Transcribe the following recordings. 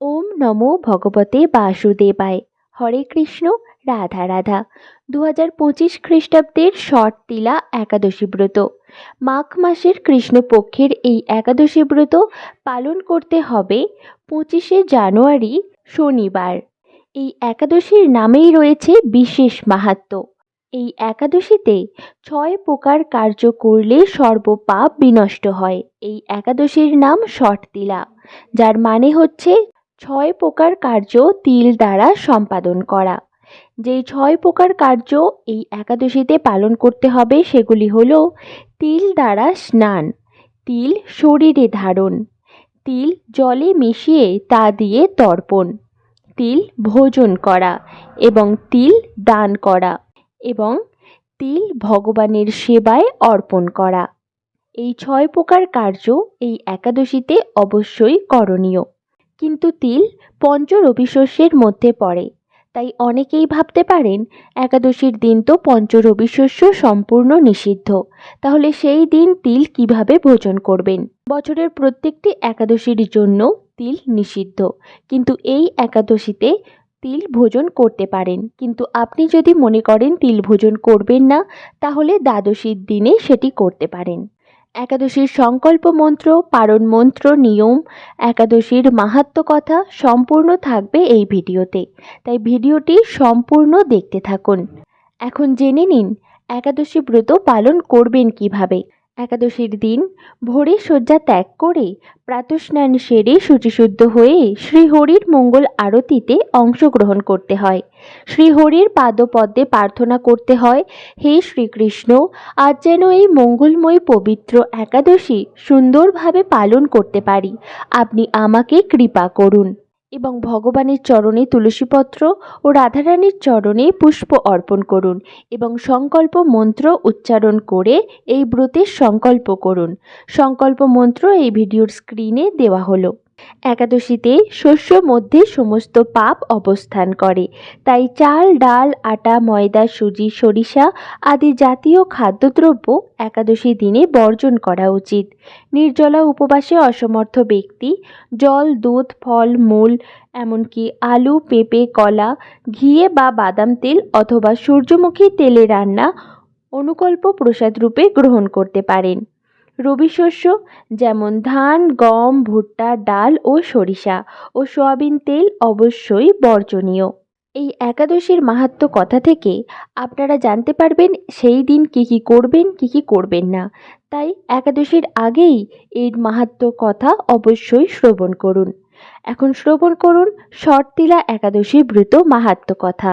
ওম নমো ভগবতে বাসুদেবায়। হরে কৃষ্ণ, রাধা রাধা। দু হাজার পঁচিশ খ্রিস্টাব্দের শট তিলা একাদশী ব্রত। মাঘ মাসের কৃষ্ণপক্ষের এই একাদশী ব্রত পালন করতে হবে পঁচিশে জানুয়ারি, শনিবার। এই একাদশীর নামেই রয়েছে বিশেষ মাহাত্ম্য। এই একাদশীতে ছয় প্রকার কার্য করলে সর্বপাপ বিনষ্ট হয়। এই একাদশীর নাম শট তিলা, যার মানে হচ্ছে ছয় প্রকার কার্য তিল দ্বারা সম্পাদন করা। যেই ছয় প্রকার কার্য এই একাদশীতে পালন করতে হবে সেগুলি হলো তিল দ্বারা স্নান, তিল শরীরে ধারণ, তিল জলে মিশিয়ে তা দিয়ে তর্পণ, তিল ভোজন করা এবং তিল দান করা এবং তিল ভগবানের সেবায় অর্পণ করা। এই ছয় প্রকার কার্য এই একাদশীতে অবশ্যই করণীয়। কিন্তু তিল পঞ্চ রবিশস্যের মধ্যে পড়ে। তাই অনেকেই ভাবতে পারেন, একাদশীর দিন তো পঞ্চ রবিশস্য সম্পূর্ণ নিষিদ্ধ। তাহলে সেই দিন তিল কীভাবে ভোজন করবেন? বছরের প্রত্যেকটি একাদশীর জন্য তিল নিষিদ্ধ। কিন্তু এই একাদশীতে তিল ভোজন করতে পারেন। কিন্তু আপনি যদি মনে করেন তিল ভোজন করবেন না, তাহলে দ্বাদশীর দিনে সেটি করতে পারেন। একাদশীর সংকল্প মন্ত্র, পারণ মন্ত্র, নিয়ম, একাদশীর মাহাত্ম কথা সম্পূর্ণ থাকবে এই ভিডিওতে। তাই ভিডিওটি সম্পূর্ণ দেখতে থাকুন। এখন জেনে নিন, একাদশী ব্রত পালন করবেন কীভাবে। একাদশীর দিন ভোরে শয্যা ত্যাগ করে প্রাতস্নান সেরে শুচিশুদ্ধ হয়ে শ্রীহরির মঙ্গল আরতিতে অংশগ্রহণ করতে হয়। শ্রীহরির পাদপদ্মে প্রার্থনা করতে হয়, হে শ্রীকৃষ্ণ, আজ যেন এই মঙ্গলময় পবিত্র একাদশী সুন্দরভাবে পালন করতে পারি। আপনি আমাকে কৃপা করুন। এবং ভগবানের চরণে তুলসীপত্র ও রাধারানীর চরণে পুষ্প অর্পণ করুন এবং সংকল্প মন্ত্র উচ্চারণ করে এই ব্রতের সংকল্প করুন। সংকল্প মন্ত্র এই ভিডিওর স্ক্রিনে দেওয়া হলো। একাদশীতে শস্য মধ্যে সমস্ত পাপ অবস্থান করে। তাই চাল, ডাল, আটা, ময়দা, সুজি, সরিষা আদি জাতীয় খাদ্যদ্রব্য একাদশী দিনে বর্জন করা উচিত। নির্জলা উপবাসে অসমর্থ ব্যক্তি জল, দুধ, ফল, মূল, এমনকি আলু, পেঁপে, কলা, ঘিয়ে বা বাদাম তেল অথবা সূর্যমুখী তেলে রান্না অনুকল্প প্রসাদ রূপে গ্রহণ করতে পারেন। রবি শস্য, যেমন ধান, গম, ভুট্টা, ডাল ও সরিষা ও সয়াবিন তেল অবশ্যই বর্জনীয়। এই একাদশীর মাহাত্ম্য কথা থেকে আপনারা জানতে পারবেন সেই দিন কী কী করবেন, কী কী করবেন না। তাই একাদশীর আগেই এর মাহাত্ম কথা অবশ্যই শ্রবণ করুন। এখন শ্রবণ করুন শর্তিলা একাদশী ব্রত মাহাত্ম্য কথা।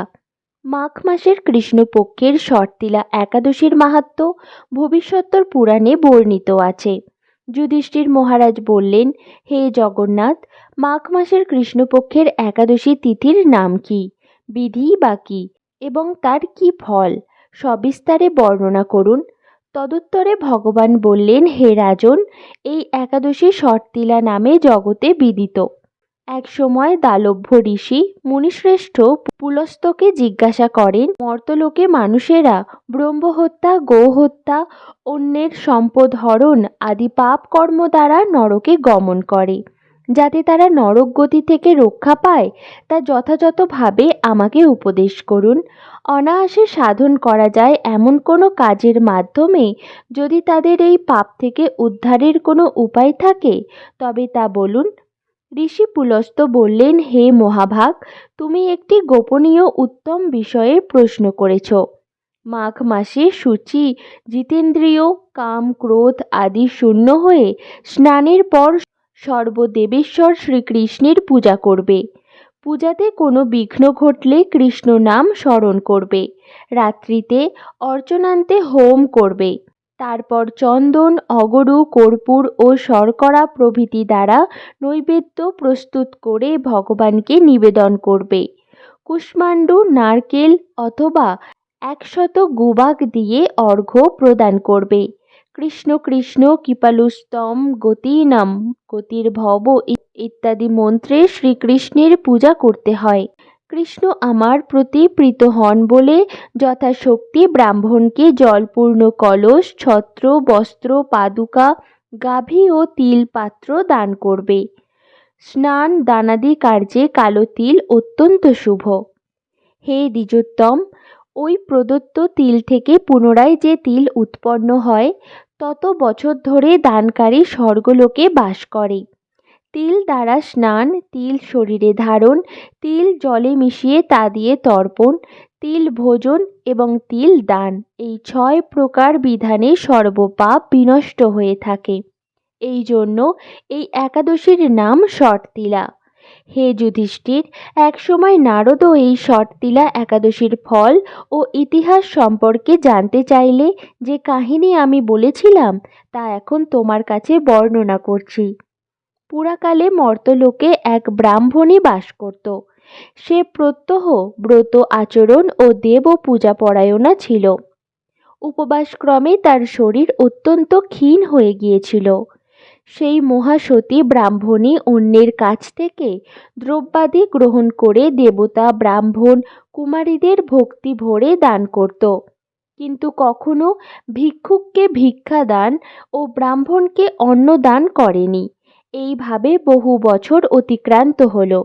মাঘ মাসের কৃষ্ণপক্ষের শর্তিলা একাদশীর মাহাত্ম্য ভবিষ্যত্তর পুরাণে বর্ণিত আছে। যুধিষ্ঠির মহারাজ বললেন, হে জগন্নাথ, মাঘ মাসের কৃষ্ণপক্ষের একাদশী তিথির নাম কি? বিধি বা কী? এবং তার কি ফল? সবিস্তারে বর্ণনা করুন। তদুত্তরে ভগবান বললেন, হে রাজন, এই একাদশী শর্তিলা নামে জগতে বিদিত। এক সময় দালভ্য ঋষি মুনিশ্রেষ্ঠ পুলস্তকে জিজ্ঞাসা করেন, মর্তলোকে মানুষেরা ব্রহ্মহত্যা, গোহত্যা, অন্যের সম্পদ হরণ আদি পাপ কর্ম দ্বারা নরকে গমন করে। যাতে তারা নরক গতি থেকে রক্ষা পায়, তা যথাযথভাবে আমাকে উপদেশ করুন। অনায়াসে সাধন করা যায় এমন কোনো কাজের মাধ্যমে যদি তাদের এই পাপ থেকে উদ্ধারের কোনো উপায় থাকে, তবে তা বলুন ঋষি পুলস্ত বললেন, হে মহাভাগ, তুমি একটি গোপনীয় উত্তম বিষয়ে প্রশ্ন করেছ। মাঘ মাসে সূচি, জিতেন্দ্রিয়, কাম, ক্রোধ আদি শূন্য হয়ে স্নানের পর সর্বদেবেশ্বর শ্রীকৃষ্ণের পূজা করবে। পূজাতে কোনো বিঘ্ন ঘটলে কৃষ্ণ নাম স্মরণ করবে। রাত্রিতে অর্চনান্তে হোম করবে। তারপর চন্দন, অগরু, কর্পূর ও শর্করা প্রভৃতি দ্বারা নৈবেদ্য প্রস্তুত করে ভগবানকে নিবেদন করবে। কুষ্মাণ্ড, নারকেল অথবা একশত গুবাক দিয়ে অর্ঘ্য প্রদান করবে। কৃষ্ণ কৃষ্ণ কৃপালুস্তম গতিনম গতির ভব ইত্যাদি মন্ত্রে শ্রীকৃষ্ণের পূজা করতে হয়। কৃষ্ণ আমার প্রতি প্রীত হন বলে যথাশক্তি ব্রাহ্মণকে জলপূর্ণ কলস, ছত্র, বস্ত্র, পাদুকা, গাভী ও তিল পাত্র দান করবে। স্নান দানাদি কার্যে কালো তিল অত্যন্ত শুভ। হে দ্বিজোত্তম, ওই প্রদত্ত তিল থেকে পুনরায় যে তিল উৎপন্ন হয়, তত বছর ধরে দানকারী স্বর্গলোকে বাস করে। তিল দ্বারা স্নান, তিল শরীরে ধারণ, তিল জলে মিশিয়ে তা দিয়ে তর্পণ, তিল ভোজন এবং তিল দান। এই ছয় প্রকার বিধানে সর্বপাপ বিনষ্ট হয়ে থাকে। এই জন্য এই একাদশীর নাম শর্তিলা হে যুধিষ্ঠির, একসময় নারদও এই শর্তিলা একাদশীর ফল ও ইতিহাস সম্পর্কে জানতে চাইলে যে কাহিনী আমি বলেছিলাম, তা এখন তোমার কাছে বর্ণনা করছি। পুরাকালে মর্তলোকে এক ব্রাহ্মণী বাস করত। সে প্রত্যহ ব্রত আচরণ ও দেব পূজা পরায়ণা ছিল। উপবাসক্রমে তার শরীর অত্যন্ত ক্ষীণ হয়ে গিয়েছিল। সেই মহাসতী ব্রাহ্মণী অন্যের কাছ থেকে দ্রব্যাদি গ্রহণ করে দেবতা, ব্রাহ্মণ, কুমারীদের ভক্তি ভরে দান করত। কিন্তু কখনো ভিক্ষুককে ভিক্ষা দান ও ব্রাহ্মণকে অন্ন দান করেনি। এইভাবে বহু বছর অতিক্রান্ত হলো।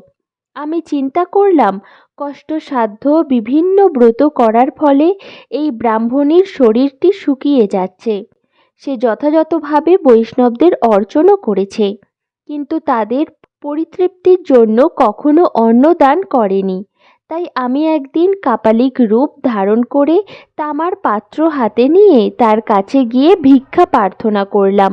আমি চিন্তা করলাম, কষ্টসাধ্য বিভিন্ন ব্রত করার ফলে এই ব্রাহ্মণীর শরীরটি শুকিয়ে যাচ্ছে। সে যথাযথভাবে বৈষ্ণবদের অর্চনও করেছে, কিন্তু তাদের পরিতৃপ্তির জন্য কখনো অন্নদান করেনি। তাই আমি একদিন কাপালিক রূপ ধারণ করে তামার পাত্র হাতে নিয়ে তার কাছে গিয়ে ভিক্ষা প্রার্থনা করলাম।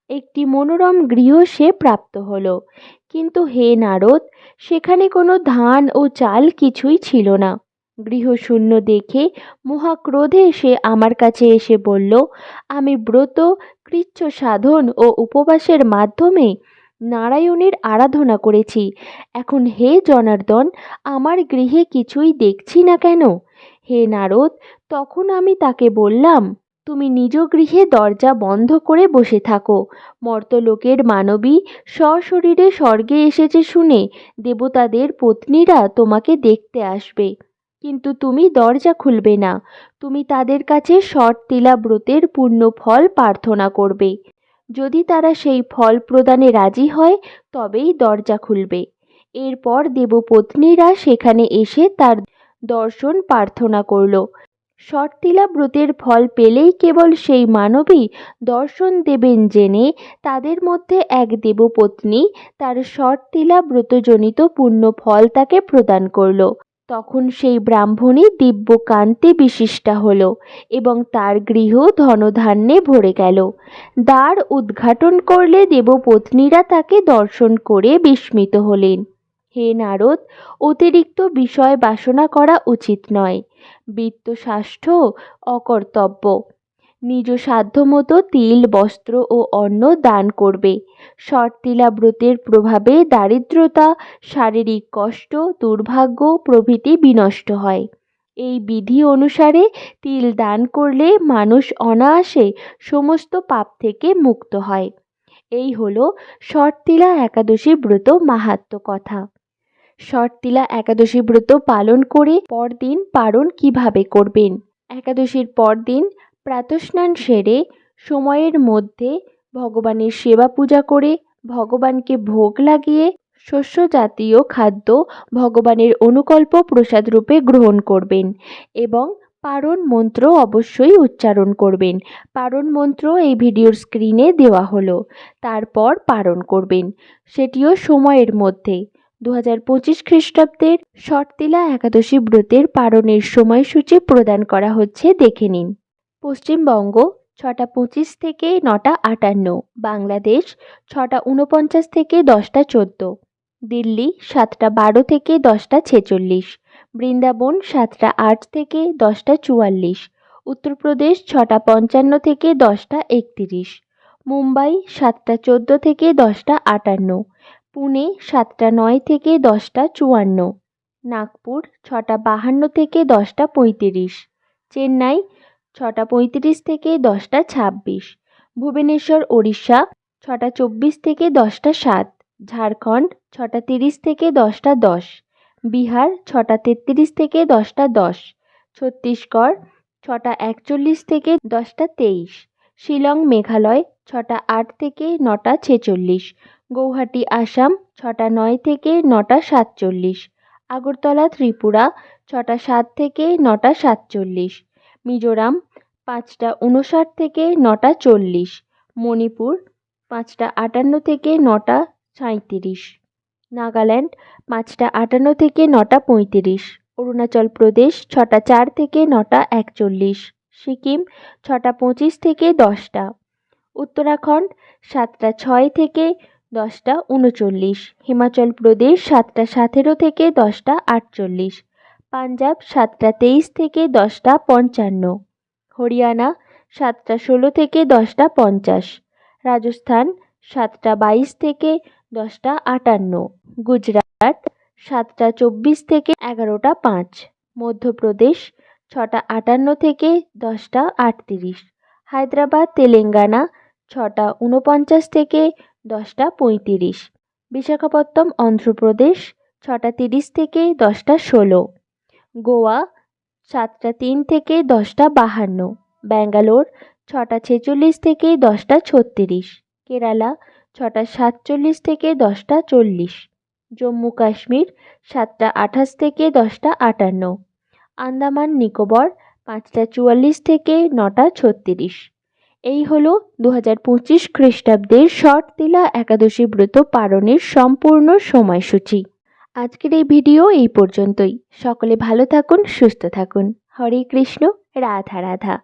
একটি মনোরম গৃহ সে প্রাপ্ত হল। কিন্তু হে নারদ, সেখানে কোনো ধান ও চাল কিছুই ছিল না। গৃহশূন্য দেখে মহাক্রোধে সে আমার কাছে এসে বলল, আমি ব্রত, কৃচ্ছ সাধন ও উপবাসের মাধ্যমে নারায়ণের আরাধনা করেছি। এখন হে জনার্দন, আমার গৃহে কিছুই দেখছি না কেন? হে নারদ, তখন আমি তাকে বললাম তুমি নিজ গৃহে দরজা বন্ধ করে বসে থাকো। মর্তলোকের মানবী সশরীরে স্বর্গে এসেছে শুনে দেবতাদের পত্নীরা তোমাকে দেখতে আসবে। কিন্তু তুমি দরজা খুলবে না। তুমি তাদের কাছে শর্তিলা ব্রতের পূর্ণ ফল প্রার্থনা করবে। যদি তারা সেই ফল প্রদানে রাজি হয়, তবেই দরজা খুলবে। এরপর দেবপত্নীরা সেখানে এসে তার দর্শন প্রার্থনা করল। শর্তিলা ব্রতের ফল পেলেই কেবল সেই মানবী দর্শন দেবেন জেনে তাদের মধ্যে এক দেবপত্নী তার শর্তিলা ব্রতজনিত পূর্ণ ফল তাকে প্রদান করল। তখন সেই ব্রাহ্মণী দিব্য কান্তি বিশিষ্টা হল এবং তার গৃহ ধনধান্যে ভরে গেল। দ্বার উদ্ঘাটন করলে দেবপত্নীরা তাকে দর্শন করে বিস্মিত হলেন। হে নারদ, অতিরিক্ত বিষয় বাসনা করা উচিত নয়। বিত্তশাষ্ঠ অকর্তব্য। নিজ সাধ্যমতো তিল, বস্ত্র ও অন্ন দান করবে। শর্তিলা ব্রতের প্রভাবে দারিদ্রতা, শারীরিক কষ্ট, দুর্ভাগ্য প্রভৃতি বিনষ্ট হয়। এই বিধি অনুসারে তিল দান করলে মানুষ অনায়াসে সমস্ত পাপ থেকে মুক্ত হয়। এই হলো শর্তিলা একাদশী ব্রত মাহাত্ম কথা। শর্তিলা একাদশী ব্রত পালন করে পরদিন পালন কীভাবে করবেন? একাদশীর পরদিন প্রাতস্নান সেরে সময়ের মধ্যে ভগবানের সেবা পূজা করে ভগবানকে ভোগ লাগিয়ে শস্য জাতীয় খাদ্য ভগবানের অনুকল্প প্রসাদ রূপে গ্রহণ করবেন এবং পারণ মন্ত্র অবশ্যই উচ্চারণ করবেন। পারণ মন্ত্র এই ভিডিওর স্ক্রিনে দেওয়া হলো। তারপর পারণ করবেন। সেটিও সময়ের মধ্যে। দু হাজার পঁচিশ খ্রিস্টাব্দের শর্তিলা একাদশী ব্রতের পারণের সময়সূচি প্রদান করা হচ্ছে, দেখে নিন। পশ্চিমবঙ্গ, ছটা পঁচিশ থেকে নটা আটান্ন, বাংলাদেশ, ছটা উনপঞ্চাশ থেকে দশটা চোদ্দ, দিল্লি, সাতটা বারো থেকে দশটা ছেচল্লিশ, বৃন্দাবন, সাতটা আট থেকে দশটা চুয়াল্লিশ, উত্তরপ্রদেশ, ছটা পঞ্চান্ন থেকে দশটা একতিরিশ, মুম্বাই, সাতটা চোদ্দ থেকে দশটা আটান্ন পুনে সাতটা নয় থেকে দশটা চুয়ান্ন, নাগপুর ছটা বাহান্ন থেকে দশটা পঁয়ত্রিশ, চেন্নাই ছটা পঁয়ত্রিশ থেকে দশটা ছাব্বিশ, ভুবনেশ্বর, ওড়িশা ছটা চব্বিশ থেকে দশটা সাত, ঝাড়খণ্ড ছটা তিরিশ থেকে দশটা দশ, বিহার ছটা তেত্রিশ থেকে দশটা দশ, ছত্তিশগড় ছটা একচল্লিশ থেকে দশটা তেইশ, শিলং, মেঘালয় ছটা আট থেকে নটা ছেচল্লিশ গৌহাটি, আসাম, ছটা নয় থেকে নটা সাতচল্লিশ। আগরতলা, ত্রিপুরা, ছটা সাত থেকে নটা সাতচল্লিশ। মিজোরাম, পাঁচটা উনষাট থেকে নটা চল্লিশ। মণিপুর, পাঁচটা আটান্ন থেকে নটা সাঁইত্রিশ। নাগাল্যান্ড, পাঁচটা আটান্ন থেকে নটা পঁয়ত্রিশ। অরুণাচল প্রদেশ, ছটা চার থেকে নটা একচল্লিশ। সিকিম, ছটা পঁচিশ থেকে দশটা। উত্তরাখণ্ড, সাতটা ছয় থেকে দশটা উনচল্লিশ, হিমাচল প্রদেশ সাতটা সতেরো থেকে দশটা আটচল্লিশ, পাঞ্জাব সাতটা তেইশ থেকে দশটা পঞ্চান্ন, হরিয়ানা সাতটা ষোলো থেকে দশটা পঞ্চাশ, রাজস্থান সাতটা বাইশ থেকে দশটা আটান্ন, গুজরাট সাতটা চব্বিশ থেকে এগারোটা পাঁচ, মধ্যপ্রদেশ ছটা আটান্ন থেকে দশটা আটত্রিশ, হায়দ্রাবাদ তেলেঙ্গানা ছটা উনপঞ্চাশ থেকে দশটা পঁয়ত্রিশ। বিশাখাপত্তম অন্ধ্রপ্রদেশ, ছটা তিরিশ থেকে দশটা ষোলো। গোয়া, সাতটা তিন থেকে দশটা বাহান্ন। ব্যাঙ্গালোর, ছটা ছেচল্লিশ থেকে দশটা ছত্রিশ। কেরালা, ছটা সাতচল্লিশ থেকে দশটা চল্লিশ। জম্মু কাশ্মীর, সাতটা আঠাশ থেকে দশটা আটান্ন। আন্দামান নিকোবর, পাঁচটা চুয়াল্লিশ থেকে নটা ছত্রিশ। এই হল দু হাজার পঁচিশ খ্রিস্টাব্দের শর্তিলা একাদশী ব্রত পালনের সম্পূর্ণ সময়সূচি। আজকের এই ভিডিও এই পর্যন্তই। সকলে ভালো থাকুন, সুস্থ থাকুন। হরে কৃষ্ণ, রাধা রাধা।